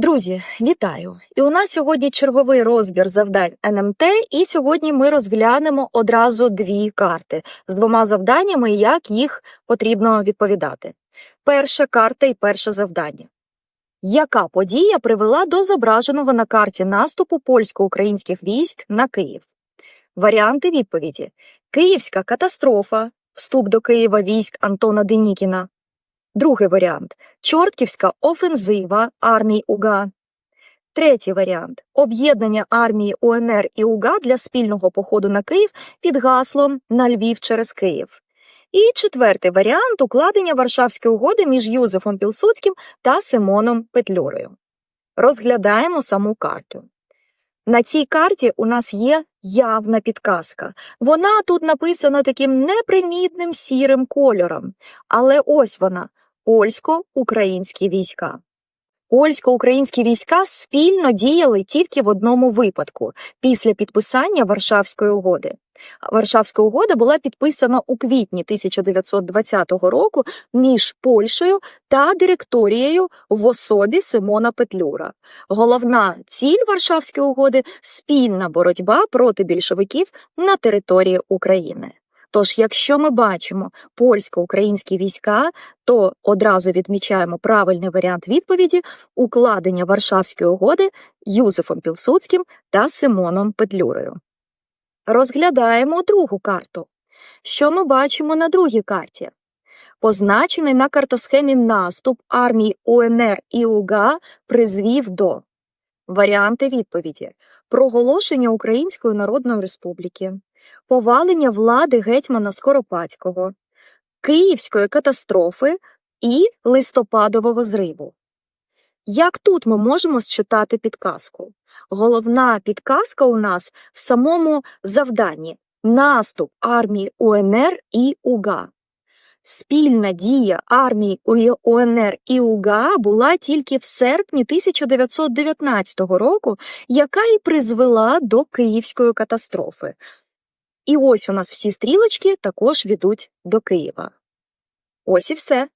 Друзі, вітаю! І у нас сьогодні черговий розбір завдань НМТ, і сьогодні ми розглянемо одразу дві карти з двома завданнями, як їх потрібно відповідати. Перша карта і перше завдання. Яка подія привела до зображеного на карті наступу польсько-українських військ на Київ? Варіанти відповіді: Київська катастрофа, вступ до Києва військ Антона Денікіна. Другий варіант Чортківська офензива армій УГА. Третій варіант об'єднання армії УНР і УГА для спільного походу на Київ під гаслом на Львів через Київ. І четвертий варіант укладення Варшавської угоди між Юзефом Пілсудським та Симоном Петлюрою. Розглядаємо саму карту. На цій карті у нас є явна підказка. Вона тут написана таким непримітним сірим кольором. Але ось вона польсько-українські війська. Польсько-українські війська спільно діяли тільки в одному випадку після підписання Варшавської угоди. Варшавська угода була підписана у квітні 1920 року між Польщею та директорією в особі Симона Петлюра. Головна ціль Варшавської угоди спільна боротьба проти більшовиків на території України. Тож, якщо ми бачимо польсько-українські війська, то одразу відмічаємо правильний варіант відповіді укладення Варшавської угоди Юзефом Пілсудським та Симоном Петлюрою. Розглядаємо другу карту. Що ми бачимо на другій карті? Позначений на картосхемі наступ армії УНР і УГА призвів до варіанти відповіді: проголошення Української Народної Республіки, повалення влади гетьмана Скоропадського, Київської катастрофи і листопадового зриву. Як тут ми можемо считати підказку? Головна підказка у нас в самому завданні наступ армії УНР і УГА. Спільна дія армії УНР і УГА була тільки в серпні 1919 року, яка і призвела до Київської катастрофи. І ось у нас всі стрілочки також ведуть до Києва. Ось і все.